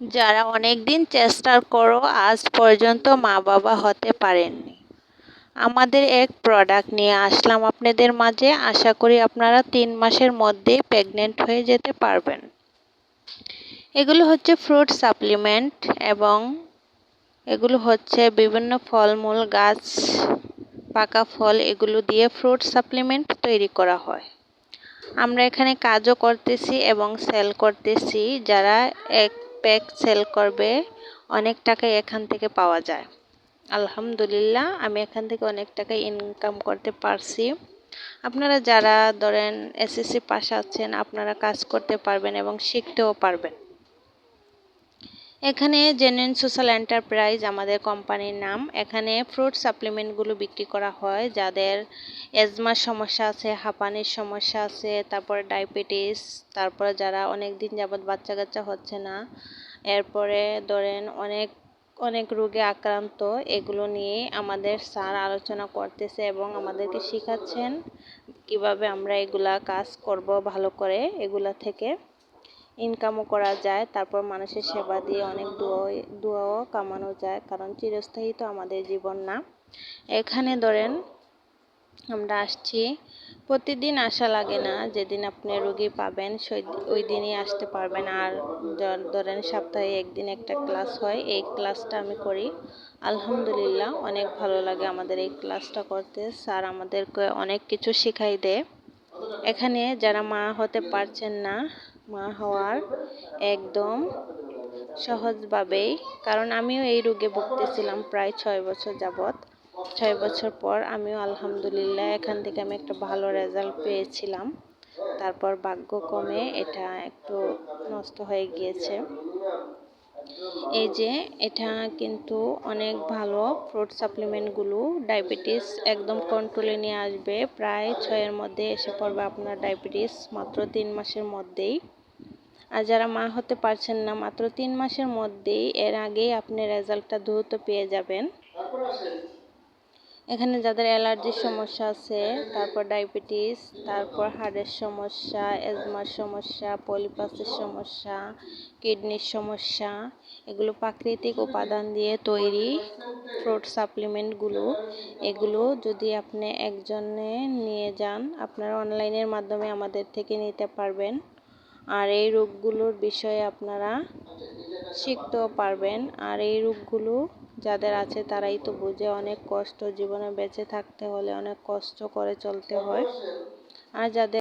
যারা অনেক দিন চেষ্টা করো, আজ পর্যন্ত মা বাবা হতে পারেননি। আমাদের এক প্রোডাক্ট নিয়ে আসলাম আপনাদের মাঝে। আশা করি আপনারা তিন মাসের মধ্যে প্রেগনেন্ট হয়ে যেতে পারবেন। এগুলো হচ্ছে ফ্রুট সাপ্লিমেন্ট এবং এগুলো হচ্ছে বিভিন্ন ফলমূল, গাছ, পাকা ফল, এগুলো দিয়ে ফ্রুট সাপ্লিমেন্ট তৈরি করা হয়। আমরা এখানে কাজও করতেছি এবং সেল করতেছি। যারা এক প্যাক সেল করবে, অনেক টাকাই এখান থেকে পাওয়া যায়। আলহামদুলিল্লাহ, আমি এখান থেকে অনেক টাকা ইনকাম করতে পারছি। আপনারা যারা ধরেন এসএসসি পাশ আছেন, আপনারা কাজ করতে পারবেন এবং শিখতেও পারবেন। এখানে জেনুইন সোশ্যাল এন্টারপ্রাইজ আমাদের কোম্পানির নাম। এখানে ফ্রুট সাপ্লিমেন্টগুলো বিক্রি করা হয়, যাদের এজমার সমস্যা আছে, হাঁপানির সমস্যা আছে, তারপরে ডায়াবেটিস, তারপরে যারা অনেক দিন যাবৎ বাচ্চা কাচ্চা হচ্ছে না, এরপরে ধরেন অনেক অনেক রোগে আক্রান্ত, এগুলো নিয়ে আমাদের স্যার আলোচনা করতেছে এবং আমাদেরকে শেখাচ্ছেন কীভাবে আমরা এগুলা কাজ করব ভালো করে, এগুলা থেকে। ইনকামও করা যায়, তারপর মানুষের সেবা দিয়ে অনেক দোয়া দোয়াও কামানো যায়, কারণ চিরস্থায়ী তো আমাদের জীবন না। এখানে ধরেন, আমরা আসছি, প্রতিদিন আসা লাগে না, যেদিন আপনি রুগী পাবেন ওই দিনই আসতে পারবেন। আর ধরেন সপ্তাহে একদিন একটা ক্লাস হয়, এই ক্লাসটা আমি করি। আলহামদুলিল্লাহ, অনেক ভালো লাগে আমাদের এই ক্লাসটা করতে। স্যার আমাদেরকে অনেক কিছু শেখাই দেয়। এখানে যারা মা হতে পারছেন না মা হওয়ার একদম সহজভাবেই, কারণ আমিও এই রোগে ভুগতেছিলাম প্রায় ছয় বছর যাবৎ। ছয় বছর পর আমিও আলহামদুলিল্লাহ এখান থেকে আমি একটা ভালো রেজাল্ট পেয়েছিলাম। তারপর ভাগ্যক্রমে এটা একটু নষ্ট হয়ে গিয়েছে। এই যে এটা কিন্তু অনেক ভালো ফ্রুট সাপ্লিমেন্টগুলো ডায়াবেটিস একদম কন্ট্রোলে নিয়ে আসবে। প্রায় ছয়ের মধ্যে এসে পড়বে আপনার ডায়াবেটিস মাত্র তিন মাসের মধ্যেই। আর যারা মা হতে পারছেন না, মাত্র তিন মাসের মধ্যেই এর আগেই আপনি রেজাল্টটা দ্রুত পেয়ে যাবেন। এখানে যাদের অ্যালার্জির সমস্যা আছে, তারপর ডায়াবেটিস, তারপর হার্টের সমস্যা, এজমার সমস্যা, পলিপাসের সমস্যা, কিডনির সমস্যা, এগুলো প্রাকৃতিক উপাদান দিয়ে তৈরি ফ্রুট সাপ্লিমেন্টগুলো। এগুলো যদি আপনি একজনে নিয়ে যান, আপনারা অনলাইনের মাধ্যমে আমাদের থেকে নিতে পারবেন। আর এই রোগগুলোর বিষয়ে আপনারা শিখতেও পারবেন। আর এই রোগগুলো যাদের আছে তারাই তো বুঝে, অনেক কষ্ট, জীবনে বেঁচে থাকতে হলে অনেক কষ্ট করে চলতে হয়। আর যাদের